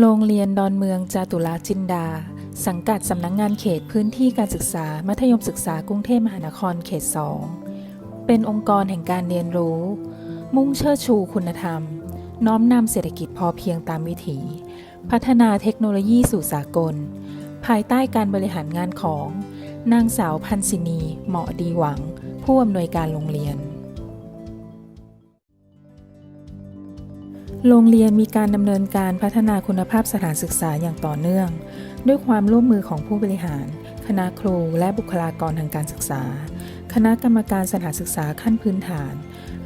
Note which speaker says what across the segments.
Speaker 1: โรงเรียนดอนเมืองจาตุรจินดา สังกัดสำนักงงานเขตพื้นที่การศึกษา มัธยมศึกษากรุงเทพมหานครเขต 2 เป็นองค์กรแห่งการเรียนรู้ มุ่งเชิดชูคุณธรรม น้อมนำเศรษฐกิจพอเพียงตามวิถี พัฒนาเทคโนโลยีสู่สากล ภายใต้การบริหารงานของ นางสาวพันศินี เหมาะดีหวัง ผู้อำนวยการโรงเรียน โรงเรียนมีการดำเนินการพัฒนาคุณภาพสถานศึกษาอย่างต่อเนื่อง ด้วยความร่วมมือของผู้บริหาร คณะครูและบุคลากรทางการศึกษา คณะกรรมการสถานศึกษาขั้นพื้นฐาน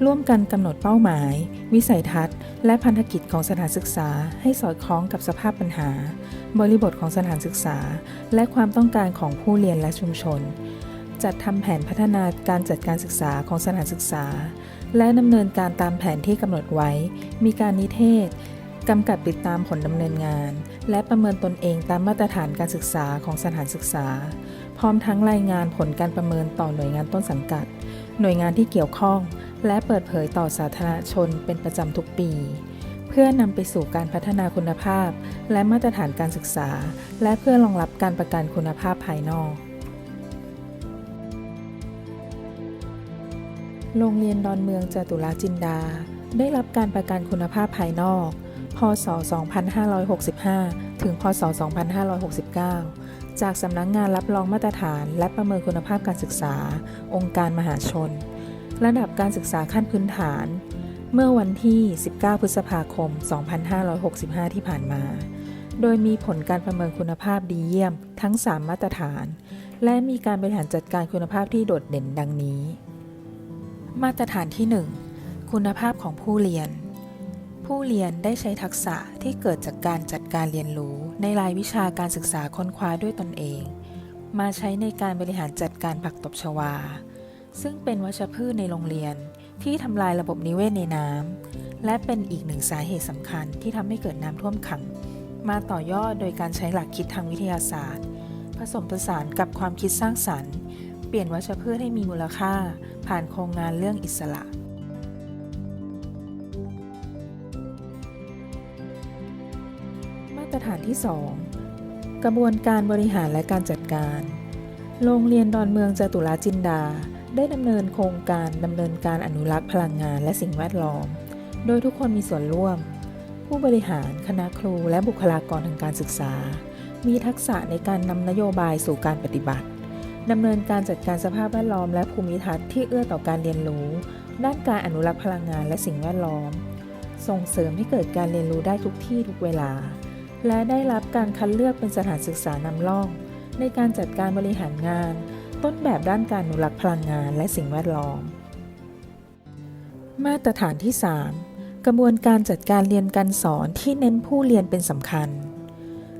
Speaker 1: ร่วมกันกำหนดเป้าหมาย วิสัยทัศน์ และพันธกิจของสถานศึกษาให้สอดคล้องกับสภาพปัญหา บริบทของสถานศึกษา และความต้องการของผู้เรียนและชุมชน จัดทำแผนพัฒนาการจัดการศึกษาของสถานศึกษา และดำเนินการตามแผนที่กำหนดไว้ มีการนิเทศกำกับติดตามผลดำเนินงาน และประเมินตนเองตามมาตรฐานการศึกษาของสถานศึกษา พร้อมทั้งรายงานผลการประเมินต่อหน่วยงานต้นสังกัด หน่วยงานที่เกี่ยวข้อง และเปิดเผยต่อสาธารณชนเป็นประจำทุกปี เพื่อนำไปสู่การพัฒนาคุณภาพ และมาตรฐานการศึกษา และเพื่อรองรับการประกันคุณภาพภายนอก โรงเรียนดอนเมืองจตุรจินดา ได้รับการประกันคุณภาพภายนอก พศ 2565 ถึง พศ 2569 จากสำนักงงานรับรองมาตรฐาน และประเมินคุณภาพการศึกษา องค์การมหาชน ระดับการศึกษาขั้นพื้นฐาน เมื่อวันที่ 19 พฤษภาคม 2565 ที่ผ่านมา โดยมีผลการประเมินคุณภาพดีเยี่ยมทั้ง 3 มาตรฐาน และมีการบริหารจัดการคุณภาพที่โดดเด่นดังนี้ มาตรฐานที่ 1 คุณภาพของผู้เรียน ผู้เรียนได้ใช้ทักษะที่เกิดจากการจัดการเรียนรู้ในรายวิชาการศึกษาค้นคว้าด้วยตนเอง มาใช้ในการบริหารจัดการผักตบชวา ซึ่งเป็นวัชพืชในโรงเรียนที่ทำลายระบบนิเวศในน้ำและเป็นอีกหนึ่งสาเหตุสำคัญที่ทำให้เกิดน้ำท่วมขัง มาต่อยอดโดยการใช้หลักคิดทางวิทยาศาสตร์ ผสมผสานกับความคิดสร้างสรรค์ เปลี่ยนวัชพืชให้มีมูลค่า ผ่านโครงงานเรื่องอิสระมาตรฐานที่ 2 กระบวนการบริหารและการจัดการ โรงเรียนดอนเมืองจตุรจินดา ได้ดำเนินโครงการดำเนินการอนุรักษ์พลังงานและสิ่งแวดล้อม โดยทุกคนมีส่วนร่วม ผู้บริหารคณะครูและบุคลากรทางการศึกษา มีทักษะในการนำนโยบายสู่การปฏิบัติดำเนินการจัดการสภาพแวดล้อมและภูมิทัศน์ที่เอื้อต่อการเรียนรู้ ด้านการอนุรักษ์พลังงานและสิ่งแวดล้อม ส่งเสริมให้เกิดการเรียนรู้ได้ทุกที่ทุกเวลา และได้รับการคัดเลือกเป็นสถานศึกษานำร่อง ในการจัดการบริหารงาน ต้นแบบด้านการอนุรักษ์พลังงานและสิ่งแวดล้อม มาตรฐานที่ 3 กระบวนการจัดการเรียนการสอนที่เน้นผู้เรียนเป็นสำคัญ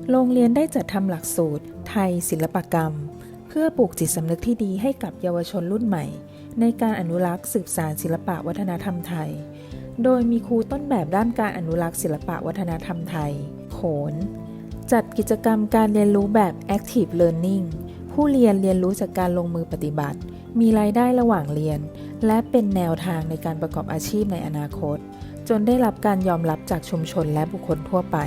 Speaker 1: โรงเรียนได้จัดทำหลักสูตร ไทย ศิลปกรรม เพื่อปลูกจิตสำนึกที่ดีให้กับเยาวชนรุ่นใหม่ ในการอนุรักษ์สืบสานศิลปะวัฒนธรรมไทย โดยมีครูต้นแบบด้านการอนุรักษ์ศิลปะวัฒนธรรมไทย โขน จัดกิจกรรมการเรียนรู้แบบ Active Learning ผู้เรียนเรียนรู้จากการลงมือปฏิบัติ มีรายได้ระหว่างเรียน และเป็นแนวทางในการประกอบอาชีพในอนาคต จนได้รับการยอมรับจากชุมชนและบุคคลทั่วไป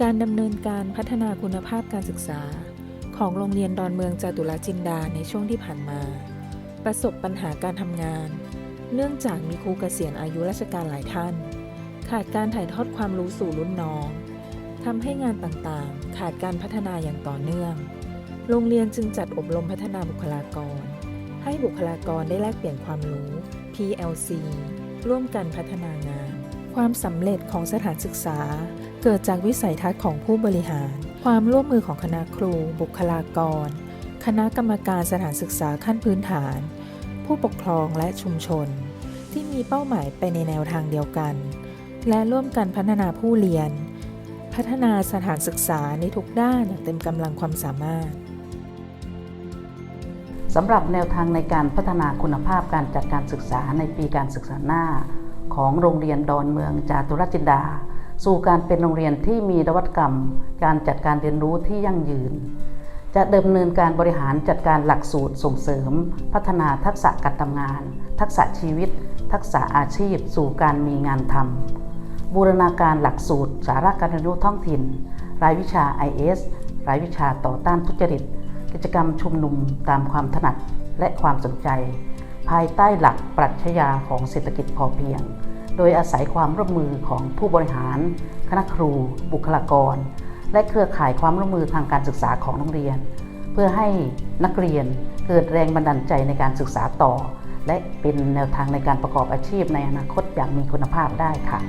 Speaker 1: การดำเนินการพัฒนาคุณภาพการศึกษา ของโรงเรียนดอนเมืองจตุรจินดาในช่วงที่ผ่านมา ประสบปัญหาการทำงาน เนื่องจากมีครูเกษียณอายุราชการหลายท่าน ขาดการถ่ายทอดความรู้สู่รุ่นน้องทำให้งานต่างๆ ขาดการพัฒนาอย่างต่อเนื่อง โรงเรียนจึงจัดอบรมพัฒนาบุคลากร ให้บุคลากรได้แลกเปลี่ยนความรู้ PLC ร่วมกันพัฒนางาน ความสำเร็จของสถานศึกษา เกิดจากวิสัยทัศน์ของผู้บริหาร ความร่วมมือของคณะครู บุคลากร คณะกรรมการสถานศึกษาขั้นพื้นฐาน ผู้ปกครองและชุมชน ที่มีเป้าหมายไปในแนวทางเดียวกัน และร่วมกันพัฒนาผู้เรียน พัฒนาสถานศึกษาในทุกด้านอย่างเต็มกำลังความสามารถ
Speaker 2: สำหรับแนวทางในการพัฒนาคุณภาพการจัดการศึกษาในปีการศึกษาหน้า ของโรงเรียนดอนเมืองจาตุรจินดา สู่การเป็นโรงเรียนที่มีนวัตกรรม การจัดการเรียนรู้ที่ยั่งยืน จะดำเนินการบริหารจัดการหลักสูตรส่งเสริม พัฒนาทักษะการทำงาน ทักษะชีวิต ทักษะอาชีพ สู่การมีงานทำ บูรณาการหลักสูตร สาระการเรียนรู้ท้องถิ่น รายวิชา IS รายวิชาต่อต้านทุจริต กิจกรรมชุมนุมตามความถนัดและความสนใจ ภายใต้หลักปรัชญาของเศรษฐกิจพอเพียง โดยอาศัยความร่วมมือของผู้บริหาร คณะครู บุคลากร และเครือข่ายความร่วมมือทางการศึกษาของโรงเรียน เพื่อให้นักเรียนเกิดแรงบันดาลใจในการศึกษาต่อ และเป็นแนวทางในการประกอบอาชีพในอนาคตอย่างมีคุณภาพได้ค่ะ